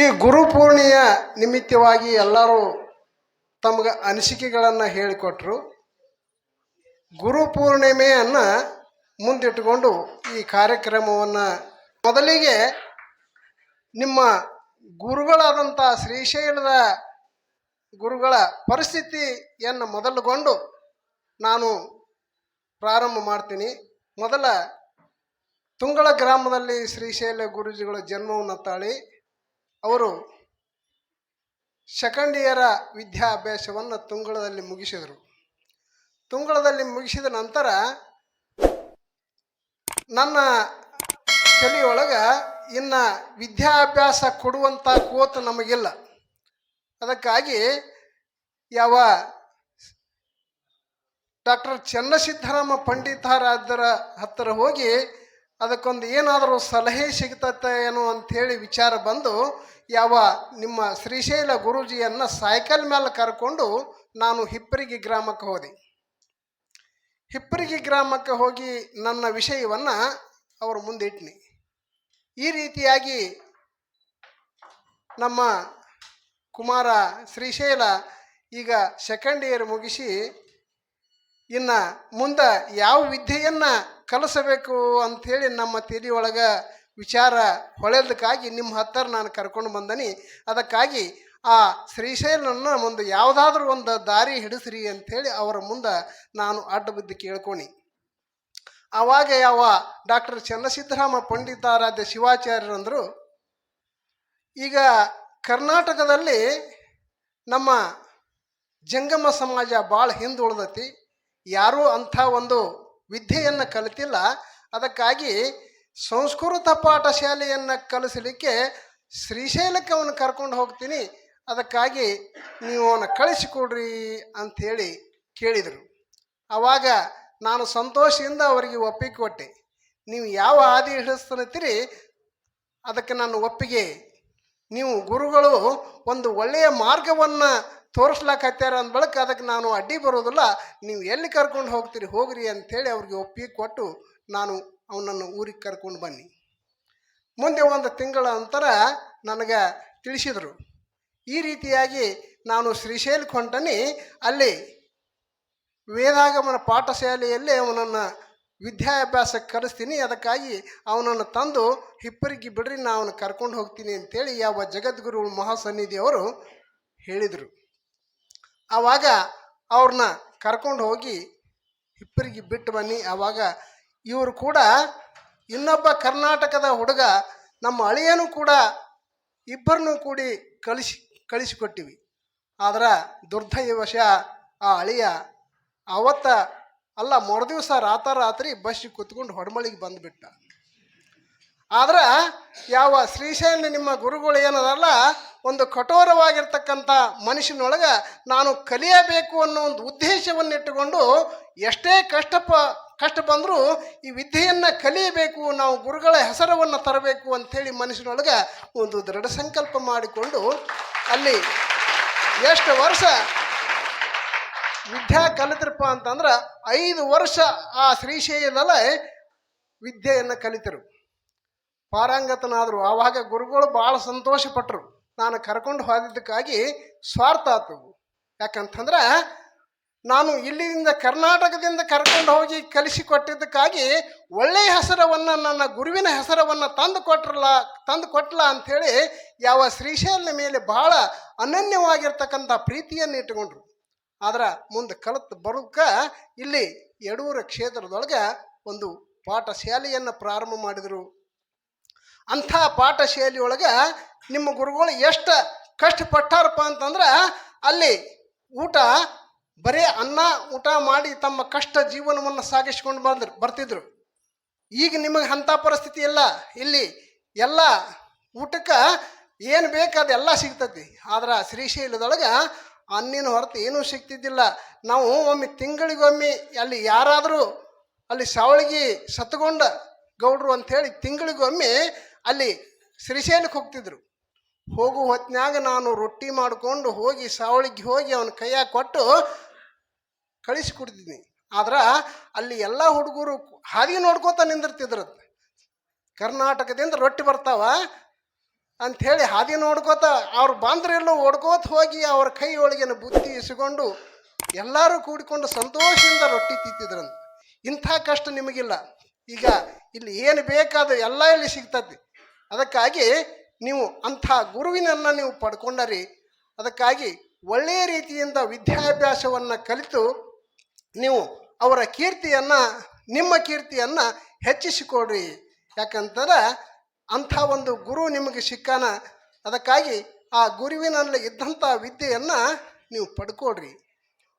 ಈ ಗುರುಪೂರ್ಣಿಯ ನಿಮಿತ್ತವಾಗಿ ಎಲ್ಲರೂ ತಮಗೆ ಅನಿಸಿಕೆಗಳನ್ನು ಹೇಳಿಕೊಟ್ರು. ಗುರುಪೂರ್ಣಿಮೆಯನ್ನು ಮುಂದಿಟ್ಟುಕೊಂಡು ಈ ಕಾರ್ಯಕ್ರಮವನ್ನು ಮೊದಲಿಗೆ ನಿಮ್ಮ ಗುರುಗಳಾದಂಥ ಶ್ರೀಶೈಲದ ಗುರುಗಳ ಪರಿಸ್ಥಿತಿಯನ್ನು ಮೊದಲುಗೊಂಡು ನಾನು ಪ್ರಾರಂಭ ಮಾಡ್ತೀನಿ. ಮೊದಲ ತುಂಗಳ ಗ್ರಾಮದಲ್ಲಿ ಶ್ರೀಶೈಲ ಗುರುಜಿಗಳ ಜನ್ಮವನ್ನು ತಾಳಿ ಅವರು ಸೆಕೆಂಡ್ ಇಯರ ವಿದ್ಯಾಭ್ಯಾಸವನ್ನು ತುಂಗಳದಲ್ಲಿ ಮುಗಿಸಿದರು. ತುಂಗಳದಲ್ಲಿ ಮುಗಿಸಿದ ನಂತರ ನನ್ನ ತಲೆಯೊಳಗೆ ಇನ್ನು ವಿದ್ಯಾಭ್ಯಾಸ ಕೊಡುವಂಥ ಕೋತು ನಮಗಿಲ್ಲ. ಅದಕ್ಕಾಗಿ ಯಾವ ಡಾಕ್ಟರ್ ಚನ್ನಸಿದ್ದರಾಮ ಪಂಡಿತಾರಾದರ ಹತ್ತಿರ ಹೋಗಿ ಅದಕ್ಕೊಂದು ಏನಾದರೂ ಸಲಹೆ ಸಿಗ್ತತೆ ಏನೋ ಅಂಥೇಳಿ ವಿಚಾರ ಬಂದು ಯಾವ ನಿಮ್ಮ ಶ್ರೀಶೈಲ ಗುರೂಜಿಯನ್ನು ಸೈಕಲ್ ಮೇಲೆ ಕರ್ಕೊಂಡು ನಾನು ಹಿಪ್ಪರಿಗೆ ಗ್ರಾಮಕ್ಕೆ ಹೋದೆ. ಹಿಪ್ಪರಿಗೆ ಗ್ರಾಮಕ್ಕೆ ಹೋಗಿ ನನ್ನ ವಿಷಯವನ್ನು ಅವರು ಮುಂದಿಟ್ನಿ. ಈ ರೀತಿಯಾಗಿ ನಮ್ಮ ಕುಮಾರ ಶ್ರೀಶೈಲ ಈಗ ಸೆಕೆಂಡ್ ಇಯರ್ ಮುಗಿಸಿ ಇನ್ನು ಮುಂದೆ ಯಾವ ವಿದ್ಯೆಯನ್ನು ಕಲಿಸಬೇಕು ಅಂಥೇಳಿ ನಮ್ಮ ತಲೆಯೊಳಗೆ ವಿಚಾರ ಹೊಳೆದಕ್ಕಾಗಿ ನಿಮ್ಮ ಹತ್ತಿರ ನಾನು ಕರ್ಕೊಂಡು ಬಂದನಿ. ಅದಕ್ಕಾಗಿ ಆ ಶ್ರೀಶೈಲನ ಒಂದು ಯಾವುದಾದ್ರೂ ಒಂದು ದಾರಿ ಹಿಡಿಸ್ರಿ ಅಂಥೇಳಿ ಅವರ ಮುಂದೆ ನಾನು ಅಡ್ಡ ಬಿದ್ದು ಕೇಳ್ಕೊಣಿ ಆವಾಗ ಯಾವ ಡಾಕ್ಟರ್ ಚನ್ನಸಿದ್ದರಾಮ ಪಂಡಿತಾರಾಧ್ಯ ಶಿವಾಚಾರ್ಯರಂದರು, ಈಗ ಕರ್ನಾಟಕದಲ್ಲಿ ನಮ್ಮ ಜಂಗಮ ಸಮಾಜ ಭಾಳ ಹಿಂದುಳಿದತಿ. ಯಾರೂ ಅಂಥ ಒಂದು ವಿದ್ಯೆಯನ್ನು ಕಲಿತಿಲ್ಲ. ಅದಕ್ಕಾಗಿ ಸಂಸ್ಕೃತ ಪಾಠಶಾಲೆಯನ್ನು ಕಲಿಸಲಿಕ್ಕೆ ಶ್ರೀಶೈಲಕ್ಕೆ ಅವನು ಕರ್ಕೊಂಡು ಹೋಗ್ತೀನಿ. ಅದಕ್ಕಾಗಿ ನೀವು ಅವನ ಕಳಿಸಿಕೊಡ್ರಿ ಅಂಥೇಳಿ ಕೇಳಿದರು. ಆವಾಗ ನಾನು ಸಂತೋಷದಿಂದ ಅವರಿಗೆ ಒಪ್ಪಿಗೆ ಕೊಟ್ಟೆ. ನೀವು ಯಾವ ಹಾದಿ ಹಿಡಿಸ್ತಾನತ್ತೀರಿ ಅದಕ್ಕೆ ನಾನು ಒಪ್ಪಿಗೆ. ನೀವು ಗುರುಗಳು ಒಂದು ಒಳ್ಳೆಯ ಮಾರ್ಗವನ್ನು ತೋರಿಸ್ಲಾಕತ್ಯಾರ ಅಂದ ಬಳಿಕ ಅದಕ್ಕೆ ನಾನು ಅಡ್ಡಿ ಬರೋದಿಲ್ಲ. ನೀವು ಎಲ್ಲಿ ಕರ್ಕೊಂಡು ಹೋಗ್ತೀರಿ, ಹೋಗ್ರಿ ಅಂಥೇಳಿ ಅವ್ರಿಗೆ ಒಪ್ಪಿಗೆ ಕೊಟ್ಟು ನಾನು ಅವನನ್ನು ಊರಿಗೆ ಕರ್ಕೊಂಡು ಬನ್ನಿ. ಮುಂದೆ ಒಂದು ತಿಂಗಳ ನಂತರ ನನಗೆ ತಿಳಿಸಿದರು. ಈ ರೀತಿಯಾಗಿ ನಾನು ಶ್ರೀಶೈಲ್ ಹೊಂಟನಿ ಅಲ್ಲಿ ವೇದಾಗಮನ ಪಾಠಶಾಲೆಯಲ್ಲಿ ಅವನನ್ನು ವಿದ್ಯಾಭ್ಯಾಸಕ್ಕೆ ಕರೆಸ್ತೀನಿ. ಅದಕ್ಕಾಗಿ ಅವನನ್ನು ತಂದು ಹಿಪ್ಪರಿಗೆ ಬಿಡ್ರಿ ನಾನು ಅವನು ಕರ್ಕೊಂಡು ಹೋಗ್ತೀನಿ ಅಂತೇಳಿ ಯಾವ ಜಗದ್ಗುರು ಮಹಾಸನ್ನಿಧಿಯವರು ಹೇಳಿದರು. ಆವಾಗ ಅವ್ರನ್ನ ಕರ್ಕೊಂಡು ಹೋಗಿ ಹಿಪ್ಪರಿಗೆ ಬಿಟ್ಟು ಬನ್ನಿ. ಆವಾಗ ಇವರು ಕೂಡ ಇನ್ನೊಬ್ಬ ಕರ್ನಾಟಕದ ಹುಡುಗ, ನಮ್ಮ ಅಳಿಯನು ಕೂಡ ಇಬ್ಬರನ್ನೂ ಕೂಡಿ ಕಳಿಸಿ, ಕಳಿಸಿಕೊಟ್ಟಿವಿ. ಆದ್ರೆ ದುರ್ದೈವಶ ಆ ಅಳಿಯ ಅವತ್ತ ಅಲ್ಲ ಮರುದಿವಸ ರಾತ್ರಿ ಬಸ್ಸಿಗೆ ಕೂತ್ಕೊಂಡು ಹೊಡಮಳಿಗೆ ಬಂದುಬಿಟ್ಟ. ಆದ್ರೆ ಯಾವ ಶ್ರೀಶೈಲ ನಿಮ್ಮ ಗುರುಗಳು ಏನದಲ್ಲ, ಒಂದು ಕಠೋರವಾಗಿರ್ತಕ್ಕಂಥ ಮನುಷ್ಯನೊಳಗೆ ನಾನು ಕಲಿಯಬೇಕು ಅನ್ನೋ ಒಂದು ಉದ್ದೇಶವನ್ನು ಇಟ್ಟುಕೊಂಡು ಎಷ್ಟೇ ಕಷ್ಟಪ ಕಷ್ಟ ಬಂದರೂ ಈ ವಿದ್ಯೆಯನ್ನು ಕಲಿಯಬೇಕು, ನಾವು ಗುರುಗಳ ಹೆಸರವನ್ನು ತರಬೇಕು ಅಂಥೇಳಿ ಮನುಷ್ಯನೊಳಗೆ ಒಂದು ದೃಢ ಸಂಕಲ್ಪ ಮಾಡಿಕೊಂಡು ಅಲ್ಲಿ ಎಷ್ಟು ವರ್ಷ ವಿದ್ಯಾ ಕಲಿತರಪ್ಪ ಅಂತಂದ್ರೆ ಐದು ವರ್ಷ ಆ ಶ್ರೀಶೈಲದಲ್ಲೇ ವಿದ್ಯೆಯನ್ನು ಕಲಿತರು. ಪಾರಂಗತನಾದರು. ಆವಾಗ ಗುರುಗಳು ಭಾಳ ಸಂತೋಷಪಟ್ಟರು ನಾನು ಕರ್ಕೊಂಡು ಹೋದಿದ್ದಕ್ಕಾಗಿ ಸ್ವಾರ್ಥ ಆತು. ಯಾಕಂತಂದ್ರೆ ನಾನು ಇಲ್ಲಿಂದ ಕರ್ನಾಟಕದಿಂದ ಕರ್ಕೊಂಡು ಹೋಗಿ ಕಲಿಸಿಕೊಟ್ಟಿದ್ದಕ್ಕಾಗಿ ಒಳ್ಳೆಯ ಹೆಸರವನ್ನು, ನನ್ನ ಗುರುವಿನ ಹೆಸರವನ್ನು ತಂದು ಕೊಟ್ರಲ್ಲ, ತಂದು ಕೊಟ್ಲ ಅಂಥೇಳಿ ಯಾವ ಶ್ರೀಶೈಲನ ಮೇಲೆ ಬಹಳ ಅನನ್ಯವಾಗಿರ್ತಕ್ಕಂಥ ಪ್ರೀತಿಯನ್ನು ಇಟ್ಟುಕೊಂಡ್ರು. ಆದ್ರೆ ಮುಂದೆ ಕಲಿತು ಬರೋಕ ಇಲ್ಲಿ ಯಡೂರ ಕ್ಷೇತ್ರದೊಳಗೆ ಒಂದು ಪಾಠಶಾಲೆಯನ್ನು ಪ್ರಾರಂಭ ಮಾಡಿದರು. ಅಂಥ ಪಾಠಶಾಲೆಯೊಳಗೆ ನಿಮ್ಮ ಗುರುಗಳು ಎಷ್ಟು ಕಷ್ಟಪಟ್ಟಾರಪ್ಪ ಅಂತಂದ್ರೆ ಅಲ್ಲಿ ಊಟ, ಬರೀ ಅನ್ನ ಊಟ ಮಾಡಿ ತಮ್ಮ ಕಷ್ಟ ಜೀವನವನ್ನು ಸಾಗಿಸ್ಕೊಂಡು ಬಂದ್ರು, ಬರ್ತಿದ್ರು. ಈಗ ನಿಮಗೆ ಅಂಥ ಪರಿಸ್ಥಿತಿ ಇಲ್ಲ. ಇಲ್ಲಿ ಎಲ್ಲ ಊಟಕ್ಕೆ ಏನು ಬೇಕು ಅದೆಲ್ಲ ಸಿಗ್ತತಿ. ಆದ್ರೆ ಶ್ರೀಶೈಲದೊಳಗೆ ಅನ್ನಿನ ಹೊರತು ಏನೂ ಸಿಗ್ತಿದ್ದಿಲ್ಲ. ನಾವು ಒಮ್ಮೆ ತಿಂಗಳಿಗೊಮ್ಮೆ ಅಲ್ಲಿ ಯಾರಾದರೂ ಅಲ್ಲಿ ಸಾವಳಿಗೆ ಸತ್ಗೊಂಡ ಗೌಡ್ರು ಅಂಥೇಳಿ ತಿಂಗಳಿಗೊಮ್ಮೆ ಅಲ್ಲಿ ಶ್ರೀಶೈಲಕ್ಕೆ ಹೋಗ್ತಿದ್ರು. ಹೋಗು ಹೊತ್ತಿನಾಗ ನಾನು ರೊಟ್ಟಿ ಮಾಡಿಕೊಂಡು ಹೋಗಿ ಸಾವಳಿಗೆ ಹೋಗಿ ಅವನ ಕೈಯಾಗ ಕೊಟ್ಟು ಕಳಿಸಿ ಕಳಿಸಿಕೊಡ್ತಿದ್ನಿ ಆದ್ರೆ ಅಲ್ಲಿ ಎಲ್ಲ ಹುಡುಗರು ಹಾದಿ ನೋಡ್ಕೋತ ನಿಂದಿರ್ತಿದ್ರು. ಕರ್ನಾಟಕದಿಂದ ರೊಟ್ಟಿ ಬರ್ತಾವ ಅಂಥೇಳಿ ಹಾದಿ ನೋಡ್ಕೋತ ಅವ್ರು ಬಂದ್ರೆಲ್ಲ ಓಡ್ಕೋತ ಹೋಗಿ ಅವ್ರ ಕೈ ಒಳಗಿನ ಬುತ್ತಿ ಇಸ್ಕೊಂಡು ಎಲ್ಲರೂ ಕೂಡಿಕೊಂಡು ಸಂತೋಷದಿಂದ ರೊಟ್ಟಿ ತಿಂತಿದ್ರಂತ ಇಂಥ ಕಷ್ಟ ನಿಮಗಿಲ್ಲ. ಈಗ ಇಲ್ಲಿ ಏನು ಬೇಕಾದ ಎಲ್ಲ ಇಲ್ಲಿ ಸಿಗ್ತತಿ ಅದಕ್ಕಾಗಿ ನೀವು ಅಂಥ ಗುರುವಿನನ್ನು ನೀವು ಪಡ್ಕೊಂಡರಿ. ಅದಕ್ಕಾಗಿ ಒಳ್ಳೆಯ ರೀತಿಯಿಂದ ವಿದ್ಯಾಭ್ಯಾಸವನ್ನು ಕಲಿತು ನೀವು ಅವರ ಕೀರ್ತಿಯನ್ನು, ನಿಮ್ಮ ಕೀರ್ತಿಯನ್ನು ಹೆಚ್ಚಿಸಿಕೊಡ್ರಿ. ಯಾಕಂತಂದ್ರೆ ಅಂಥ ಒಂದು ಗುರು ನಿಮಗೆ ಸಿಕ್ಕಾನ, ಅದಕ್ಕಾಗಿ ಆ ಗುರುವಿನಲ್ಲಿ ಇದ್ದಂಥ ವಿದ್ಯೆಯನ್ನು ನೀವು ಪಡ್ಕೊಡ್ರಿ.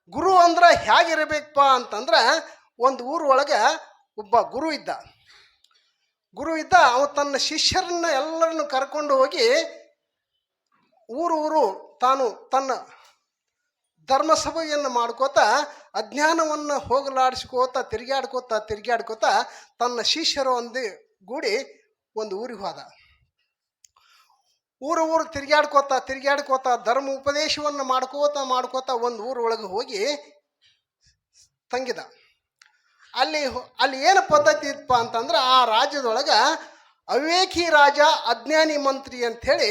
ಗುರು ಅಂದ್ರೆ ಹೇಗಿರಬೇಕಪ್ಪ ಅಂತಂದ್ರೆ, ಒಂದು ಊರೊಳಗೆ ಒಬ್ಬ ಗುರು ಇದ್ದ. ಗುರು ಇದ್ದ ಅವ ತನ್ನ ಶಿಷ್ಯರನ್ನ ಎಲ್ಲರನ್ನು ಕರ್ಕೊಂಡು ಹೋಗಿ ಊರು ಊರು ತಾನು ತನ್ನ ಧರ್ಮಸಭೆಯನ್ನು ಮಾಡ್ಕೋತ ಅಜ್ಞಾನವನ್ನು ಹೋಗಲಾಡಿಸ್ಕೋತ ತಿರುಗಾಡ್ಕೋತ ತಿರುಗಾಡ್ಕೋತ ತನ್ನ ಶಿಷ್ಯರು ಒಂದು ಗೂಡಿ ಒಂದು ಊರಿಗೆ ಹೋದ. ಊರು ಊರು ತಿರುಗಾಡ್ಕೋತ ತಿರುಗಾಡ್ಕೋತ ಧರ್ಮ ಉಪದೇಶವನ್ನು ಮಾಡ್ಕೋತ ಮಾಡ್ಕೋತ ಒಂದು ಊರೊಳಗೆ ಹೋಗಿ ತಂಗಿದ. ಅಲ್ಲಿ ಅಲ್ಲಿ ಏನು ಪದ್ಧತಿ ಇತ್ತಪ್ಪ ಅಂತಂದ್ರೆ ಆ ರಾಜ್ಯದೊಳಗೆ ಅವೇಕಿ ರಾಜ ಅಜ್ಞಾನಿ ಮಂತ್ರಿ ಅಂಥೇಳಿ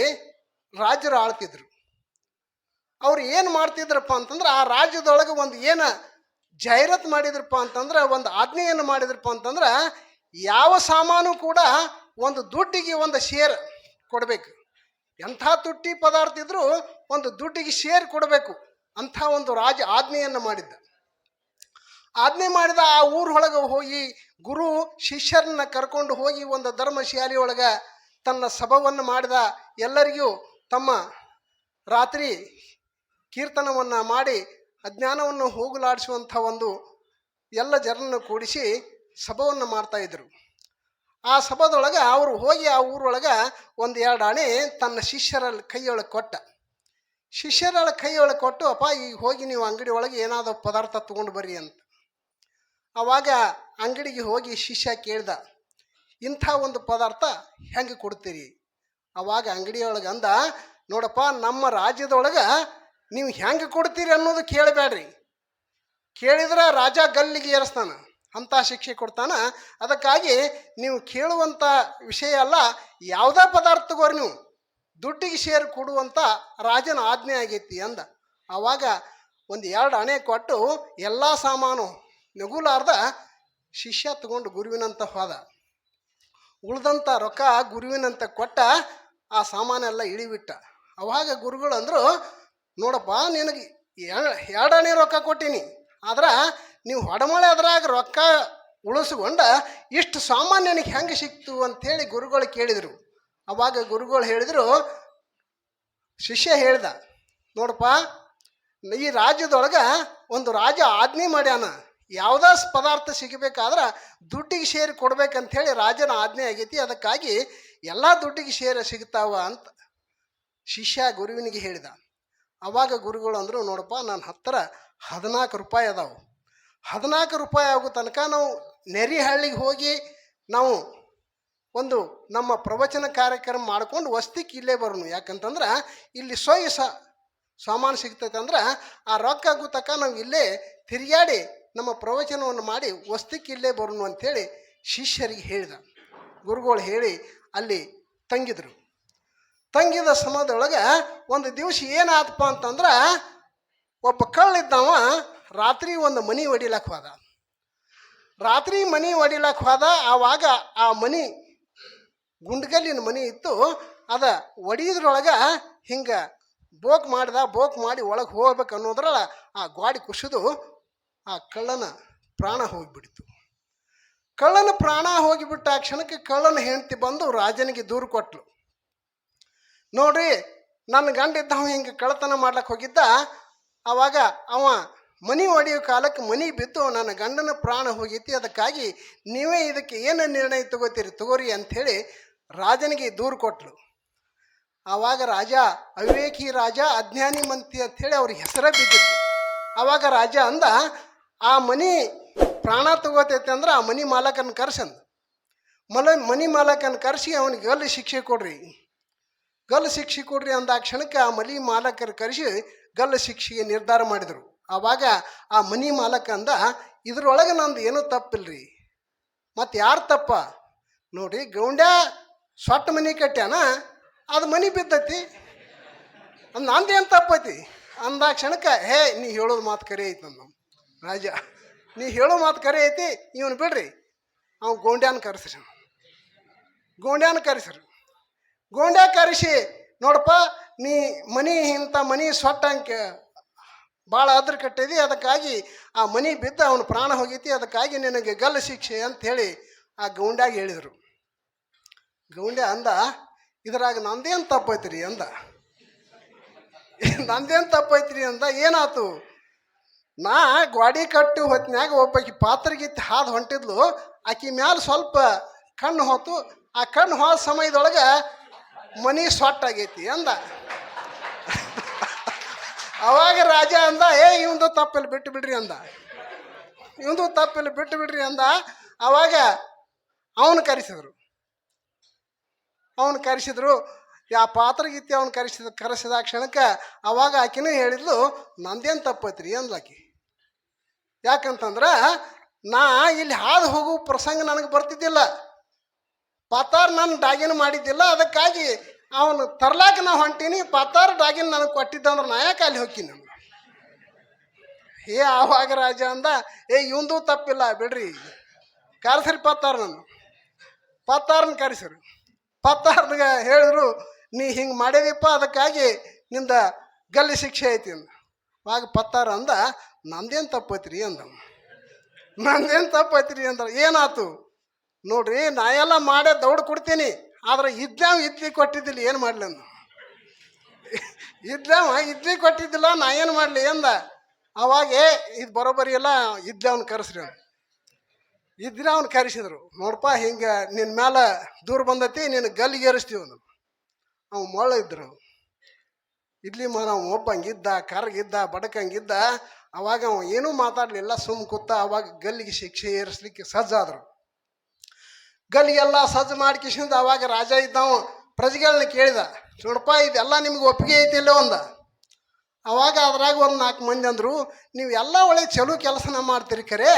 ರಾಜರು ಆಳ್ತಿದ್ರು. ಅವ್ರು ಏನು ಮಾಡ್ತಿದ್ರಪ್ಪ ಅಂತಂದ್ರೆ ಆ ರಾಜ್ಯದೊಳಗೆ ಒಂದು ಏನು ಜಾಹೀರಾತು ಮಾಡಿದ್ರಪ್ಪ ಅಂತಂದ್ರೆ, ಒಂದು ಆಜ್ಞೆಯನ್ನು ಮಾಡಿದ್ರಪ್ಪ ಅಂತಂದ್ರೆ ಯಾವ ಸಾಮಾನು ಕೂಡ ಒಂದು ದುಡ್ಡಿಗೆ ಒಂದು ಶೇರ್ ಕೊಡಬೇಕು. ಎಂಥ ತುಟ್ಟಿ ಪದಾರ್ಥ ಇದ್ರೂ ಒಂದು ದುಡ್ಡಿಗೆ ಶೇರ್ ಕೊಡಬೇಕು ಅಂಥ ಒಂದು ರಾಜ ಆಜ್ಞೆಯನ್ನು ಮಾಡಿದ್ದ. ಆಜ್ಞೆ ಮಾಡಿದ ಆ ಊರೊಳಗೆ ಹೋಗಿ ಗುರು ಶಿಷ್ಯರನ್ನ ಕರ್ಕೊಂಡು ಹೋಗಿ ಒಂದು ಧರ್ಮಶಾಲೆಯೊಳಗೆ ತನ್ನ ಸಭವನ್ನು ಮಾಡಿದ ಎಲ್ಲರಿಗೂ ತಮ್ಮ ರಾತ್ರಿ ಕೀರ್ತನವನ್ನು ಮಾಡಿ ಅಜ್ಞಾನವನ್ನು ಹೋಗಲಾಡಿಸುವಂಥ ಒಂದು ಎಲ್ಲ ಜನರನ್ನು ಕೂಡಿಸಿ ಸಭವನ್ನು ಇದ್ರು. ಆ ಸಭದೊಳಗೆ ಅವರು ಹೋಗಿ ಆ ಊರೊಳಗೆ ಒಂದು ಎರಡು ಅಣೆ ತನ್ನ ಶಿಷ್ಯರ ಕೈಯೊಳಗೆ ಕೊಟ್ಟ. ಶಿಷ್ಯರ ಕೈಯೊಳಗೆ ಕೊಟ್ಟು, ಅಪ್ಪ, ಈಗ ಹೋಗಿ ನೀವು ಅಂಗಡಿ ಒಳಗೆ ಏನಾದರೂ ಪದಾರ್ಥ ತೊಗೊಂಡು ಬರ್ರಿ ಅಂತ. ಆವಾಗ ಅಂಗಡಿಗೆ ಹೋಗಿ ಶಿಷ್ಯ ಕೇಳ್ದ, ಇಂಥ ಒಂದು ಪದಾರ್ಥ ಹೆಂಗೆ ಕೊಡ್ತೀರಿ? ಆವಾಗ ಅಂಗಡಿಯೊಳಗೆ ಅಂದ, ನೋಡಪ್ಪ, ನಮ್ಮ ರಾಜ್ಯದೊಳಗೆ ನೀವು ಹೆಂಗೆ ಕೊಡ್ತೀರಿ ಅನ್ನೋದು ಕೇಳಬೇಡ್ರಿ ಕೇಳಿದ್ರೆ ರಾಜ ಗಲ್ಲಿಗೆ ಏರಿಸ್ತಾನ, ಅಂಥ ಶಿಕ್ಷೆ ಕೊಡ್ತಾನ. ಅದಕ್ಕಾಗಿ ನೀವು ಕೇಳುವಂಥ ವಿಷಯ ಅಲ್ಲ, ಯಾವುದೇ ಪದಾರ್ಥ ತಗೋರಿ ನೀವು ದುಡ್ಡಿಗೆ ಸೇರಿ ಕೊಡುವಂಥ ರಾಜನ ಆಜ್ಞೆ ಆಗೈತಿ ಅಂದ. ಆವಾಗ ಒಂದು ಎರಡು ಅಣೆ ಕೊಟ್ಟು ಎಲ್ಲ ಸಾಮಾನು ನಗುಲಾರ್ದ ಶಿಷ್ಯ ತಗೊಂಡು ಗುರುವಿನಂತ ಹೋದ. ಉಳ್ದಂಥ ರೊಕ್ಕ ಗುರುವಿನಂತ ಕೊಟ್ಟ ಆ ಸಾಮಾನೆಲ್ಲ ಇಳಿಬಿಟ್ಟ. ಅವಾಗ ಗುರುಗಳು ಅಂದರು, ನೋಡಪ್ಪ, ನಿನಗೆ ಎರಡನೇ ರೊಕ್ಕ ಕೊಟ್ಟಿನಿ. ಆದ್ರೆ ನೀವು ಹೊಡಮಳೆ ಅದ್ರಾಗ ರೊಕ್ಕ ಉಳಿಸ್ಕೊಂಡ ಇಷ್ಟು ಸಾಮಾನ್ಯ ನನಗೆ ಹೆಂಗೆ ಸಿಕ್ತು ಅಂಥೇಳಿ ಗುರುಗಳು ಕೇಳಿದರು. ಅವಾಗ ಗುರುಗಳು ಹೇಳಿದರು, ಶಿಷ್ಯ ಹೇಳ್ದ, ನೋಡಪ್ಪ, ಈ ರಾಜ್ಯದೊಳಗೆ ಒಂದು ರಾಜ ಆಜ್ಞೆ ಮಾಡ್ಯಾನ. ಯಾವುದೇ ಪದಾರ್ಥ ಸಿಗಬೇಕಾದ್ರೆ ದುಡ್ಡಿಗೆ ಶೇರ್ ಕೊಡ್ಬೇಕಂಥೇಳಿ ರಾಜನ ಆಜ್ಞೆ ಆಗೈತಿ. ಅದಕ್ಕಾಗಿ ಎಲ್ಲ ದುಡ್ಡಿಗೆ ಸೇರ ಸಿಗ್ತಾವ ಅಂತ ಶಿಷ್ಯ ಗುರುವಿನಿಗೆ ಹೇಳಿದ. ಅವಾಗ ಗುರುಗಳು ಅಂದರು, ನೋಡಪ್ಪ ನನ್ನ ಹತ್ತಿರ ಹದಿನಾಲ್ಕು ರೂಪಾಯಿ ಅದಾವು. ಹದಿನಾಲ್ಕು ರೂಪಾಯಿ ಆಗೋ ತನಕ ನಾವು ನೆರಿಹಳ್ಳಿಗೆ ಹೋಗಿ ನಾವು ಒಂದು ನಮ್ಮ ಪ್ರವಚನ ಕಾರ್ಯಕ್ರಮ ಮಾಡ್ಕೊಂಡು ವಸ್ತಿಗೆ ಇಲ್ಲೇ ಬರೋನು ಯಾಕಂತಂದ್ರೆ ಇಲ್ಲಿ ಸೊಯ್ ಸ, ಸಾಮಾನು ಸಿಗ್ತೈತೆ ಅಂದ್ರೆ ಆ ರೊಕ್ಕ ಆಗೋ ತನಕ ನಾವು ಇಲ್ಲೇ ತಿರುಗಾಡಿ ನಮ್ಮ ಪ್ರವಚನವನ್ನು ಮಾಡಿ ವಸ್ತಿಕ್ಕೆ ಇಲ್ಲೇ ಬರೋನು ಅಂಥೇಳಿ ಶಿಷ್ಯರಿಗೆ ಹೇಳಿದ. ಗುರುಗಳು ಹೇಳಿ ಅಲ್ಲಿ ತಂಗಿದರು. ತಂಗಿದ ಸಮಯದೊಳಗೆ ಒಂದು ದಿವಸ ಏನಾದಪ್ಪ ಅಂತಂದ್ರೆ ಒಬ್ಬ ಕಳ್ಳಿದ್ದವ ರಾತ್ರಿ ಒಂದು ಮನಿ ಹೊಡಿಲಕ್ಕೆ ಹೋದ. ರಾತ್ರಿ ಮನಿ ಹೊಡಿಲಕ್ಕೆ ಹೋದ, ಆವಾಗ ಆ ಮನಿ ಗುಂಡ್ಗಲ್ಲಿನ ಮನಿ ಇತ್ತು. ಅದ ಒಡಿಯೋದ್ರೊಳಗೆ ಹಿಂಗೆ ಬೋಕ್ ಮಾಡ್ದ ಬೋಕ್ ಮಾಡಿ ಒಳಗೆ ಹೋಗ್ಬೇಕು ಅನ್ನೋದ್ರಲ್ಲ ಆ ಗಾಡಿ ಕುಸಿದು ಆ ಕಳ್ಳನ ಪ್ರಾಣ ಹೋಗಿಬಿಡ್ತು. ಕಳ್ಳನ ಪ್ರಾಣ ಹೋಗಿಬಿಟ್ಟ ಆ ಕ್ಷಣಕ್ಕೆ ಕಳ್ಳನ ಹೆಂಡತಿ ಬಂದು ರಾಜನಿಗೆ ದೂರು ಕೊಟ್ಲು. ನೋಡ್ರಿ, ನನ್ನ ಗಂಡ ಇದ್ದವ ಹಿಂಗೆ ಕಳ್ಳತನ ಮಾಡ್ಲಕ್ಕೆ ಹೋಗಿದ್ದ. ಆವಾಗ ಅವ ಮನಿ ಒಡೆಯೋ ಕಾಲಕ್ಕೆ ಮನಿ ಬಿದ್ದು ನನ್ನ ಗಂಡನ ಪ್ರಾಣ ಹೋಗೈತಿ, ಅದಕ್ಕಾಗಿ ನೀವೇ ಇದಕ್ಕೆ ಏನು ನಿರ್ಣಯ ತಗೋತೀರಿ ತಗೋರಿ ಅಂಥೇಳಿ ರಾಜನಿಗೆ ದೂರು ಕೊಟ್ಲು. ಆವಾಗ ರಾಜ, ಅವಿವೇಕಿ ರಾಜ, ಅಜ್ಞಾನಿ ಮಂತ್ರಿ ಅಂಥೇಳಿ ಅವ್ರ ಹೆಸರೇ ಬಿದ್ದಿತ್ತು. ಆವಾಗ ರಾಜ ಅಂದ ಆ ಮನಿ ಪ್ರಾಣ ತಗೋತೈತೆ ಅಂದ್ರೆ ಆ ಮನಿ ಮಾಲಕನ ಕರ್ಸಂದು. ಮಲ, ಮನಿ ಮಾಲಕನ ಕರೆಸಿ ಅವನಿಗೆ ಗಲ್ಲು ಶಿಕ್ಷೆ ಕೊಡ್ರಿ. ಗಲ್ಲು ಶಿಕ್ಷೆ ಕೊಡ್ರಿ ಅಂದ ಕ್ಷಣಕ್ಕೆ ಆ ಮನಿ ಮಾಲಕರು ಕರೆಸಿ ಗಲ್ಲು ಶಿಕ್ಷೆಗೆ ನಿರ್ಧಾರ ಮಾಡಿದರು. ಆವಾಗ ಆ ಮನಿ ಮಾಲಕ ಅಂದ, ಇದ್ರೊಳಗೆ ನಂದು ಏನೂ ತಪ್ಪಿಲ್ರಿ. ಮತ್ತು ಯಾರು ತಪ್ಪ? ನೋಡಿ ಗೌಂಡ್ಯ ಸೊಟ್ಟ ಮನಿ ಕಟ್ಟ್ಯಾನ, ಅದು ಮನಿ ಬಿದ್ದತಿ. ಅಂದ ನಂದೇನು ತಪ್ಪೈತಿ? ಅಂದ ಕ್ಷಣಕ್ಕೆ, ಹೇ, ನೀ ಹೇಳೋದು ಮಾತು ಕರೆ ಐತೆ ನಮ್ಮ ರಾಜ, ನೀ ಹೇಳೋ ಮಾತು ಕರೆ ಐತಿ, ಇವನು ಬಿಡ್ರಿ. ಅವ್ನು ಗೋಂಡ್ಯಾನ ಕರೆಸ್ರಿ ಗೋಂಡ್ಯಾನ ಕರೆಸ್ರಿ. ಗೋಂಡ್ಯಾ ಕರೆಸಿ, ನೋಡಪ್ಪ, ನೀ ಮನಿ ಇಂಥ ಮನಿ ಸೊಟ್ಟಂಗೆ ಭಾಳ ಅದ್ರ ಕಟ್ಟಿದಿ, ಅದಕ್ಕಾಗಿ ಆ ಮನಿ ಬಿದ್ದ ಅವನು ಪ್ರಾಣ ಹೋಗೈತಿ, ಅದಕ್ಕಾಗಿ ನಿನಗೆ ಗಲ್ಲು ಶಿಕ್ಷೆ ಅಂತ ಹೇಳಿ ಆ ಗೌಂಡ್ಯಾಗ ಹೇಳಿದರು. ಗೌಂಡ್ಯ ಅಂದ, ಇದ್ರಾಗ ನಂದೇನು ತಪ್ಪೈತ್ರಿ ಅಂದ. ನಂದೇನು ತಪ್ಪೈತ್ರಿ ಅಂದ, ಏನಾತು? ನಾ ಗ್ವಾಡಿ ಕಟ್ಟು ಹೊತ್ತಿನಾಗ ಒಬ್ಬಾಕಿ ಪಾತ್ರಗಿತ್ತಿ ಹಾದು ಹೊಂಟಿದ್ಲು, ಆಕಿ ಮ್ಯಾಲ ಸ್ವಲ್ಪ ಕಣ್ಣು ಹೋತು ಆ ಕಣ್ಣು ಹೋದ ಸಮಯದೊಳಗೆ ಮನಿ ಆಗೈತಿ ಅಂದ. ಅವಾಗ ರಾಜ ಅಂದ, ಏ, ಇವಂದು ತಪ್ಪಲ್ಲಿ, ಬಿಟ್ಟು ಬಿಡ್ರಿ ಅಂದ. ಇವಂದು ತಪ್ಪಲ್ಲಿ, ಬಿಟ್ಟು ಬಿಡ್ರಿ ಅಂದ. ಅವಾಗ ಅವನು ಕರೆಸಿದ್ರು. ಅವನು ಕರೆಸಿದ್ರು. ಯಾ ಪಾತ್ರಗಿತ್ತಿ ಅವನು ಕರೆಸಿದ ಕರೆಸಿದ ಕ್ಷಣಕ್ಕೆ ಅವಾಗ ಆಕಿನೂ ಹೇಳಿದ್ಲು, ನಂದೇನು ತಪ್ಪತ್ರಿ ಅಂದ್ಲಾಕಿ ಯಾಕಂತಂದ್ರೆ ನಾ ಇಲ್ಲಿ ಹಾದು ಹೋಗುವ ಪ್ರಸಂಗ ನನಗೆ ಬರ್ತಿದ್ದಿಲ್ಲ. ಪಾತಾರ್ ನನ್ನ ಡಾಗಿನ್ ಮಾಡಿದ್ದಿಲ್ಲ, ಅದಕ್ಕಾಗಿ ಅವನು ತರ್ಲಾಕ ನಾ ಹೊಂಟೀನಿ, ಪಾತಾರ್ ಡಾಗಿನ್ ನನಗೆ ಕೊಟ್ಟಿದ್ದಂದ್ರೆ ನಾ ಯಾಕೆ ಅಲ್ಲಿ ಹೋಗ್ತೀನಿ ಏ ಆವಾಗ ರಾಜ ಅಂದ, ಏ ಇವಂದು ತಪ್ಪಿಲ್ಲ, ಬಿಡ್ರಿ. ಕರೆಸ್ರಿ ಪಾತಾರ್ ನಾನು ಪತ್ತಾರನ್ನ ಕರೆಸ್ರಿ. ಪತ್ತಾರ್ನಿಗೆ ಹೇಳಿದ್ರು, ನೀ ಹಿಂಗೆ ಮಾಡಿದಿಪ್ಪ ಅದಕ್ಕಾಗಿ ನಿಂದ ಗಲ್ಲಿ ಶಿಕ್ಷೆ ಐತಿ ಅಂದ. ಆಗ ಪತ್ತಾರ ಅಂದ ನಂದೇನು ತಪ್ಪೈತ್ರಿ ಅಂದ ನಂದೇನು ತಪ್ಪೈತ್ರಿ ಅಂದ್ರೆ. ಏನಾತು? ನೋಡ್ರಿ, ನಾ ಎಲ್ಲ ಮಾಡೇ ದೌಡ್ ಕೊಡ್ತೀನಿ, ಆದ್ರೆ ಇದ್ದಾವ ಇದ್ಲಿ ಕೊಟ್ಟಿದ್ದಿಲ್ಲ, ಏನು ಮಾಡಲಿ ಅಂದ ಇದ್ದಾವ ಇದ್ಲಿ ಕೊಟ್ಟಿದ್ದಿಲ್ಲ, ನಾ ಏನು ಮಾಡಲಿ ಅಂದ. ಅವಾಗ, ಏ, ಇದು ಬರೋಬ್ಬರಿ ಎಲ್ಲ ಇದ್ಲೆ ಅವ್ನು ಕರೆಸ್ರಿ ಅವ್ನು ಇದ್ರೆ ಅವ್ನು ಕರೆಸಿದ್ರು. ನೋಡಪ್ಪ ಹಿಂಗೆ ನಿನ್ನ ಮೇಲೆ ದೂರ ಬಂದತಿ ನಿನ್ನ ಗಲ್ಲಿಗೆ ಏರಿಸ್ತೀವಿ ಅವನು ಅವ ಮೊಳ್ಳ ಇದ್ರು. ಇಡ್ಲಿ ಮರ ಒಬ್ಬಂಗಿದ್ದ ಕರ್ಗಿದ್ದ ಬಡಕಂಗಿದ್ದ ಅವಾಗ ಅವ ಏನೂ ಮಾತಾಡಲಿಲ್ಲ, ಸುಮ್ ಕೂತ ಅವಾಗ ಗಲ್ಲಿಗೆ ಶಿಕ್ಷೆ ಏರಿಸ್ಲಿಕ್ಕೆ ಸಜ್ಜಾದ್ರು ಗಲ್ಲಿಗೆಲ್ಲ ಸಜ್ಜು ಮಾಡ್ಕಿಸಿಂದ ಅವಾಗ ರಾಜ ಇದ್ದವ ಪ್ರಜೆಗಳನ್ನ ಕೇಳಿದ, ನೋಡಪ್ಪ, ಇದೆಲ್ಲ ನಿಮ್ಗೆ ಒಪ್ಪಿಗೆ ಐತಿಲ್ಲ ಒಂದ ಅವಾಗ ಅದ್ರಾಗ ಒಂದು ನಾಲ್ಕು ಮಂದಿ ಅಂದರು, ನೀವು ಎಲ್ಲ ಒಳ್ಳೆ ಚಲೋ ಕೆಲಸನ ಮಾಡ್ತೀರಿ ಖರೆ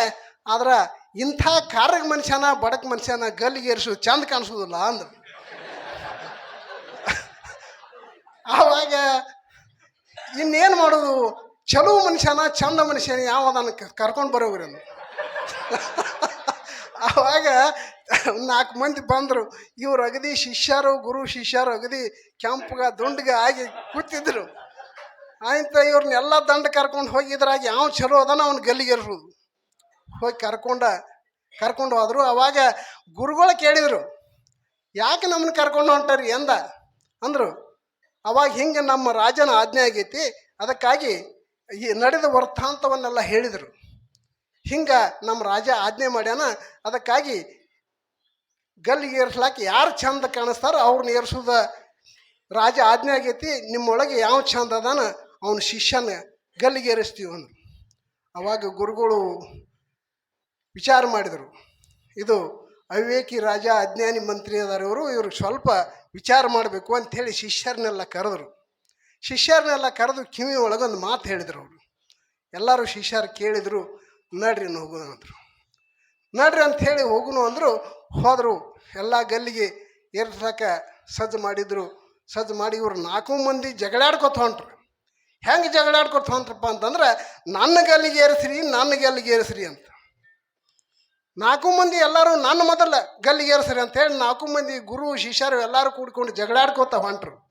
ಆದ್ರೆ ಇಂಥ ಕಾರ್ಯಕ್ಕೆ ಮನುಷ್ಯನ, ಬಡಕ್ ಮನುಷ್ಯನ ಗಲ್ಲಿಗೆ ಏರಿಸು, ಚಂದ ಕಾಣಿಸೋದಿಲ್ಲ ಅಂದ್ರು. ಆವಾಗ ಇನ್ನೇನು ಮಾಡೋದು? ಚಲೋ ಮನುಷ್ಯನ, ಚಂದ ಮನುಷ್ಯನ ಯಾವದನ್ನ ಕರ್ಕೊಂಡು ಬರೋವ್ರಿ ಆವಾಗ ನಾಲ್ಕು ಮಂದಿ ಬಂದರು. ಇವ್ರು ಅಗದಿ ಶಿಷ್ಯರು, ಗುರು ಶಿಷ್ಯರು ಅಗದಿ ಕೆಂಪಗ, ದುಂಡ್ಗ ಆಗಿ ಕೂತಿದ್ರು. ಆಯ್ತ ಇವ್ರನ್ನೆಲ್ಲ ದಂಡ ಕರ್ಕೊಂಡು ಹೋಗಿದ್ರಾಗ ಯಾವ ಚಲೋ ಅದಾನ ಅವ್ನು ಗಲ್ಲಿಗೇರಿಸೋದು ಹೋಗಿ ಕರ್ಕೊಂಡ, ಕರ್ಕೊಂಡು ಹೋದ್ರು. ಅವಾಗ ಗುರುಗಳು ಕೇಳಿದರು, ಯಾಕೆ ನಮ್ಮನ್ನ ಕರ್ಕೊಂಡು ಹೊಂಟಾರಿ? ಎಂದ. ಅಂದರು, ಅವಾಗ ಹಿಂಗೆ ನಮ್ಮ ರಾಜನ ಆಜ್ಞೆ ಆಗೈತಿ. ಅದಕ್ಕಾಗಿ ಈ ನಡೆದ ವೃತ್ತಾಂತವನ್ನೆಲ್ಲ ಹೇಳಿದರು. ಹಿಂಗೆ ನಮ್ಮ ರಾಜ ಆಜ್ಞೆ ಮಾಡ್ಯಾನ, ಅದಕ್ಕಾಗಿ ಗಲ್ಲಿಗೆ ಏರ್ಸ್ಲಾಕ ಯಾರು ಚಂದ ಕಾಣಿಸ್ತಾರೋ ಅವ್ರನ್ನ ಏರ್ಸೋದ ರಾಜ ಆಜ್ಞೆ ಆಗೈತಿ, ನಿಮ್ಮೊಳಗೆ ಯಾವ ಚಂದ ಅದಾನ ಅವನ ಶಿಷ್ಯನ ಗಲ್ಲಿಗೆ ಏರಿಸ್ತೀವಿ ಅವಾಗ ಗುರುಗಳು ವಿಚಾರ ಮಾಡಿದರು, ಇದು ಅವಿವೇಕಿ ರಾಜ ಅಜ್ಞಾನಿ ಮಂತ್ರಿ ಅದಾರವರು ಇವರು ಸ್ವಲ್ಪ ವಿಚಾರ ಮಾಡಬೇಕು ಅಂಥೇಳಿ ಶಿಷ್ಯರನ್ನೆಲ್ಲ ಕರೆದ್ರು. ಶಿಷ್ಯರನ್ನೆಲ್ಲ ಕರೆದು ಕಿವಿ ಒಳಗೊಂದು ಮಾತು ಹೇಳಿದರು ಅವರು. ಎಲ್ಲರೂ ಶಿಷ್ಯರು ಕೇಳಿದರು, ನಡ್ರಿ ಹೋಗೋಣ ಅಂದರು. ನಡ್ರಿ ಅಂತ ಹೇಳಿ ಹೋಗುನು ಅಂದರು, ಹೋದರು. ಎಲ್ಲ ಗಲ್ಲಿಗೆ ಏರ್ಸಕ ಸಜ್ಜು ಮಾಡಿದರು. ಸಜ್ಜು ಮಾಡಿ ಇವ್ರು ನಾಲ್ಕು ಮಂದಿ ಜಗಳಾಡ್ಕೊತ ಹೊಂಟ್ರು. ಹೆಂಗೆ ಜಗಳಾಡ್ಕೊತ ಹೊಂಟ್ರಪ್ಪ ಅಂತಂದ್ರೆ, ನನ್ನ ಗಲ್ಲಿಗೆ ಏರಿಸ್ರಿ, ನನ್ನ ಗಲ್ಲಿಗೆ ಏರಿಸ್ರಿ ಅಂತ. ನಾಲ್ಕು ಮಂದಿ ಎಲ್ಲರೂ ನನ್ನ ಮೊದಲ ಗಲ್ಲಿಗೆ ಏರಿಸ್ರಿ ಅಂತ ಹೇಳಿ ನಾಲ್ಕು ಮಂದಿ ಗುರು, ಶಿಷ್ಯರು ಎಲ್ಲರೂ ಕೂಡ್ಕೊಂಡು ಜಗಳಾಡ್ಕೋತ ಹೊಂಟ್ರು.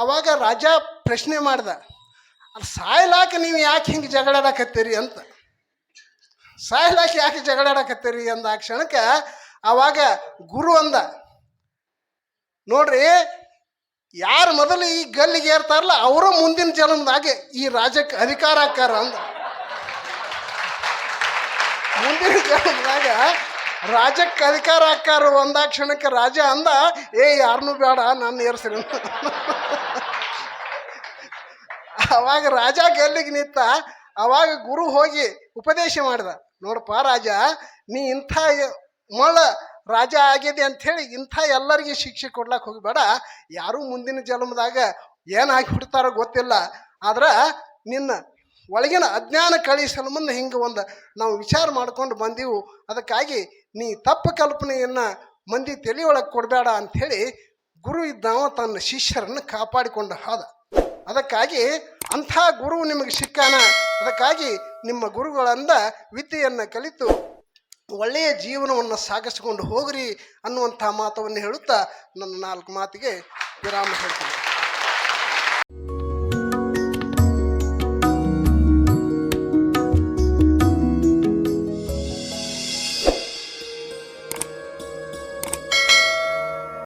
ಅವಾಗ ರಾಜ ಪ್ರಶ್ನೆ ಮಾಡ್ದ ಅದು ಸಾಯ್ಲಾಕ ನೀವು ಯಾಕೆ ಹಿಂಗೆ ಜಗಳಾಡಕತ್ತೀರಿ ಅಂತ. ಸಾಯ್ಲಾಕ ಯಾಕೆ ಜಗಳಾಡಕತ್ತೀರಿ ಅಂದ ಆ ಕ್ಷಣಕ್ಕೆ ಅವಾಗ ಗುರು ಅಂದ, ನೋಡ್ರಿ, ಯಾರು ಮೊದಲು ಈ ಗಲ್ಲಿಗೆ ಏರ್ತಾರಲ್ಲ, ಅವರು ಮುಂದಿನ ಜನ್ಮದಾಗೆ ಈ ರಾಜಕ್ಕೆ ಅಧಿಕಾರ ಹಾಕಾರ ಅಂದ. ಮುಂದಿನ ಜನ್ಮದಾಗ ರಾಜಕ್ಕೆ ಅಧಿಕಾರ ಹಾಕಾರ ಒಂದಾ ಕ್ಷಣಕ್ಕೆ ರಾಜ ಅಂದ, ಏ ಯಾರನ್ನೂ ಬೇಡ, ನಾನು ಏರ್ಸಿರಿ ಅವಾಗ ರಾಜ ಗೆಲ್ಲಿಗೆ ನಿಂತ, ಅವಾಗ ಗುರು ಹೋಗಿ ಉಪದೇಶ ಮಾಡ್ದ, ನೋಡಪ್ಪ ರಾಜ, ನೀ ಇಂಥ ಮಳ ರಾಜ ಆಗಿದೆ ಅಂಥೇಳಿ ಇಂಥ ಎಲ್ಲರಿಗೆ ಶಿಕ್ಷೆ ಕೊಡ್ಲಾಕ್ ಹೋಗಬೇಡ. ಯಾರೂ ಮುಂದಿನ ಜನ್ಮದಾಗ ಏನಾಗಿ ಬಿಡ್ತಾರೋ ಗೊತ್ತಿಲ್ಲ. ಆದ್ರೆ ನಿನ್ನ ಒಳಗಿನ ಅಜ್ಞಾನ ಕಳಿಸಲು ಮುಂದೆ ಹಿಂಗೆ ಒಂದು ನಾವು ವಿಚಾರ ಮಾಡ್ಕೊಂಡು ಬಂದೀವು. ಅದಕ್ಕಾಗಿ ನೀ ತಪ್ಪು ಕಲ್ಪನೆಯನ್ನು ಮಂದಿ ತಲೆಯೊಳಗೆ ಕೊಡಬೇಡ ಅಂಥೇಳಿ ಗುರು ಇದ್ದಾವ ತನ್ನ ಶಿಷ್ಯರನ್ನು ಕಾಪಾಡಿಕೊಂಡು ಹಾದ. ಅದಕ್ಕಾಗಿ ಅಂಥ ಗುರು ನಿಮಗೆ ಸಿಕ್ಕಾನ? ಅದಕ್ಕಾಗಿ ನಿಮ್ಮ ಗುರುಗಳಿಂದ ವಿದ್ಯೆಯನ್ನು ಕಲಿತು ಒಳ್ಳೆಯ ಜೀವನವನ್ನು ಸಾಗಿಸಿಕೊಂಡು ಹೋಗ್ರಿ ಅನ್ನುವಂಥ ಮಾತವನ್ನು ಹೇಳುತ್ತಾ ನನ್ನ ನಾಲ್ಕು ಮಾತಿಗೆ ವಿರಾಮ ಹೇಳ್ತೀನಿ.